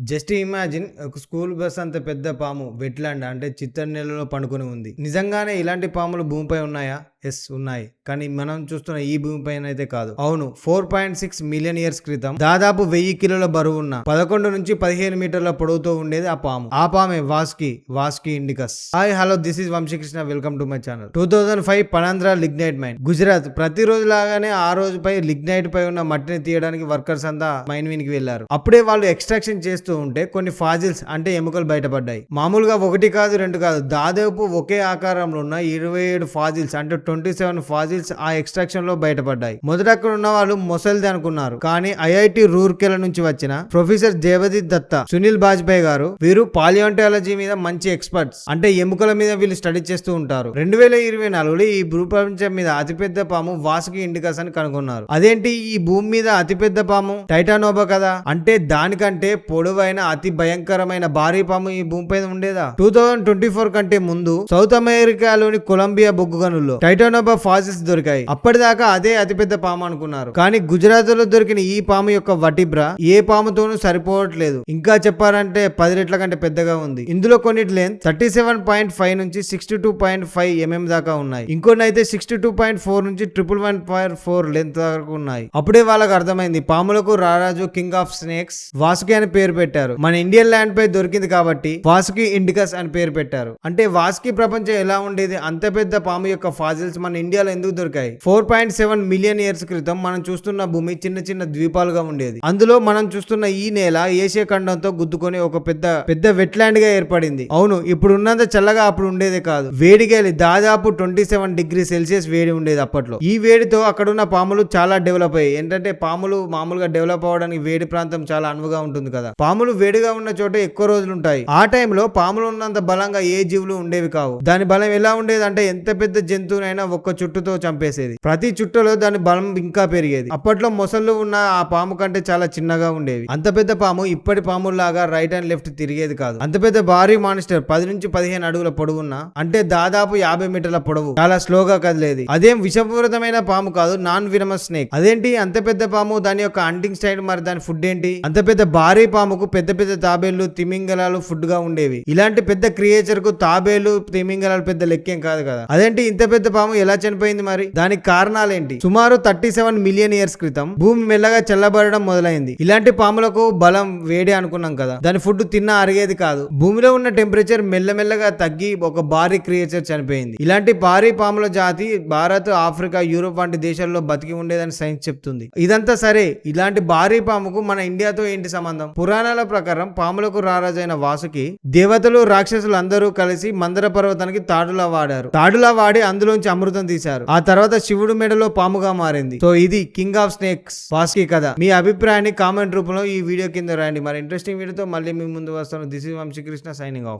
Just imagine ఒక school bus అంత పెద్ద పాము వెట్లాండ్ అంటే చిత్తడి నెలలో పండుకొని ఉంది. నిజంగానే ఇలాంటి పాములు భూమిపై ఉన్నాయా? ఎస్ ఉన్నాయి. కానీ మనం చూస్తున్న ఈ భూమి పైన అయితే కాదు. అవును four point six million years క్రితం దాదాపు వెయ్యి కిలోల బరువు ఉన్న పదకొండు నుంచి పదిహేను మీటర్ల పొడవుతో ఉండేది ఆ పాము. ఆ పామే Vasuki Vasuki indicus. Hi hello this is Vamsikrishna. Welcome to my channel. Two thousand five Panandhro lignite mine. Gujarat ప్రతి రోజు లాగానే ఆ రోజుపై లిగ్నైట్ పై ఉన్న మట్టిని తీయడానికి వర్కర్స్ అంతా మైన్ వినికి వెళ్ళారు అప్పుడే వాళ్ళు ఎక్స్ట్రాక్షన్ చేస్తూ ఉంటే కొన్ని ఫాజిల్స్ అంటే ఎముకలు బయటపడ్డాయి. మామూలుగా ఒకటి కాదు రెండు కాదు. దాదాపు ఒకే ఆకారంలో ఉన్న ఇరవై ఏడు ఫాజిల్స్ అంటే ట్వంటీ సెవెన్ ఫాజిల్స్ ఆ ఎక్స్ట్రాక్షన్లో బయటపడ్డాయి. మొదట అక్కడ ఉన్న వాళ్ళు మొసలిది అనుకున్నారు. కానీ ఐఐటి రూర్కెల నుంచి వచ్చిన ప్రొఫెసర్ దేవజిత్ దత్తా సునీల్ బాజ్పేయి గారు వీరు పాలియోంటాలజీ మీద మంచి ఎక్స్పర్ట్స్. అంటే ఎముకల మీద వీళ్ళు స్టడీ చేస్తూ ఉంటారు. రెండు వేల ఇరవై నాలుగులో ఈ భూప్రపంచం మీద అతిపెద్ద పాము వాసుకి ఇండికస్ అని కనుగొన్నారు. అదేంటి ఈ భూమి మీద అతిపెద్ద పాము? టైటానోబా కదా. అంటే దానికంటే పొడవైన అతి భయంకరమైన భారీ పాము ఈ భూమిపై ఉండేదా? టూ థౌజండ్ ట్వంటీ ఫోర్ కంటే ముందు సౌత్ అమెరికాలోని కొలంబియా బొగ్గు గనుల్లో టైటానోబా ఫాసిల్స్ దొరికాయి. అప్పటిదాకా అదే అతిపెద్ద పాము అనుకున్నారు. కానీ గుజరాత్లో దొరికిన ఈ పాము యొక్క వటిబ్ర ఏ పాముతోనూ సరిపోవట్లేదు. ఇంకా చెప్పాలంటే పది రెట్ల కంటే పెద్దగా ఉంది. ఇందులో కొన్నిటి length thirty seven point five నుంచి sixty two point five mm దాకా ఉన్నాయి. ఇంకొన్ని అయితే సిక్స్టీ టూ పాయింట్ ఫోర్ నుంచి triple one point four length వరకు ఉన్నాయి. అప్పుడే వాళ్ళకి అర్థమైంది. పాములకు రారాజు కింగ్ ఆఫ్ స్నేక్స్ వాసుకి అని పేరు పెట్టారు. మన ఇండియన్ ల్యాండ్ పై దొరికింది కాబట్టి వాసుకి ఇండికస్ అని పేరు పెట్టారు. అంటే వాసుకి ప్రపంచం ఎలా ఉండేది? అంత పెద్ద పాము యొక్క ఫాసిల్స్ మన ఇండియాలో ఎందుకు దొరికాయి? Four point seven million years క్రితం మనం చూస్తున్న భూమి చిన్న చిన్న ద్వీపాలుగా ఉండేది. అందులో మనం చూస్తున్న ఈ నేల ఏషియా ఖండంతో గుద్దుకొని ఒక పెద్ద పెద్ద వెట్లాండ్గా ఏర్పడింది. అవును ఇప్పుడు ఉన్నంత చల్లగా అప్పుడు ఉండేదే కాదు. వేడిగాలి దాదాపు ట్వంటీ సెవెన్ డిగ్రీ సెల్సియస్ వేడి ఉండేది అప్పట్లో. ఈ వేడితో అక్కడున్న పాములు చాలా డెవలప్ అయ్యాయి. ఏంటంటే పాములు మామూలుగా డెవలప్ అవ్వడానికి వేడి ప్రాంతం చాలా అనువుగా ఉంటుంది కదా. పాములు వేడిగా ఉన్న చోట ఎక్కువ రోజులు ఉంటాయి. ఆ టైంలో పాములు ఉన్నంత బలంగా ఏ జీవులు ఉండేవి కావు. దాని బలం ఎలా ఉండేది అంటే ఎంత పెద్ద జంతువునైనా ఒక్క చుట్టుతో చంపేసేది. ప్రతి చుట్టులో దాని బలం ఇంకా పెరిగేది. అప్పట్లో మొసళ్ళు ఉన్న ఆ పాము కంటే చాలా చిన్నగా ఉండేవి. అంత పెద్ద పాము ఇప్పటి పాముల్లాగా రైట్ అండ్ లెఫ్ట్ తిరిగేది కాదు. అంత పెద్ద భారీ మానిస్టర్ పది నుంచి పదిహేను అడుగుల పొడవున్న అంటే దాదాపు యాభై మీటర్ల పొడవు. చాలా స్లోగా కదిలేది. అదేం విషపూరితమైన పాము కాదు నాన్ వినమస్ స్నేక్. అదేంటి? అంత పెద్ద పాము దాని యొక్క అంటింగ్ స్టైల్ మరి దాని ఫుడ్ ఏంటి? అంత పెద్ద భారీ పాముకు పెద్ద పెద్ద తాబేళ్ళు తిమింగలాలు ఫుడ్గా ఉండేవి. ఇలాంటి పెద్ద క్రియేచర్కు తాబేలు తిమింగలాలు పెద్ద లెక్కేం కాదు కదా. అదేంటి ఇంత పెద్ద పాము పాము ఎలా చనిపోయింది మరి? దానికి కారణాలేంటి? సుమారు థర్టీ సెవెన్ మిలియన్ ఇయర్స్ క్రితం భూమి మెల్లగా చల్లబడడం మొదలైంది. ఇలాంటి పాములకు బలం వేడి అనుకున్నాం కదా. దాని ఫుడ్ తిన్నా అరిగేది కాదు. భూమిలో ఉన్న టెంపరేచర్ మెల్లమెల్లగా తగ్గి ఒక భారీ క్రియేచర్ చనిపోయింది. ఇలాంటి భారీ పాముల జాతి భారత్ ఆఫ్రికా యూరోప్ వంటి దేశాల్లో బతికి ఉండేదని సైన్స్ చెప్తుంది. ఇదంతా సరే. ఇలాంటి భారీ పాముకు మన ఇండియాతో ఏంటి సంబంధం? పురాణాల ప్రకారం పాములకు రారాజైన వాసుకి దేవతలు రాక్షసులు అందరూ కలిసి మందర పర్వతానికి తాడులా వాడారు. తాడులా వాడి అందులోంచి అమృతం తీశారు. ఆ తర్వాత శివుడు మెడలో పాముగా మారింది. సో ఇది కింగ్ ఆఫ్ స్నేక్స్ వాస్కి కథ. మీ అభిప్రాయాన్ని కామెంట్ రూపంలో ఈ వీడియో కింద రాయండి. మరి ఇంట్రెస్టింగ్ వీడియోతో మళ్ళీ మీ ముందు వస్తాను. This is Vamsikrishna signing off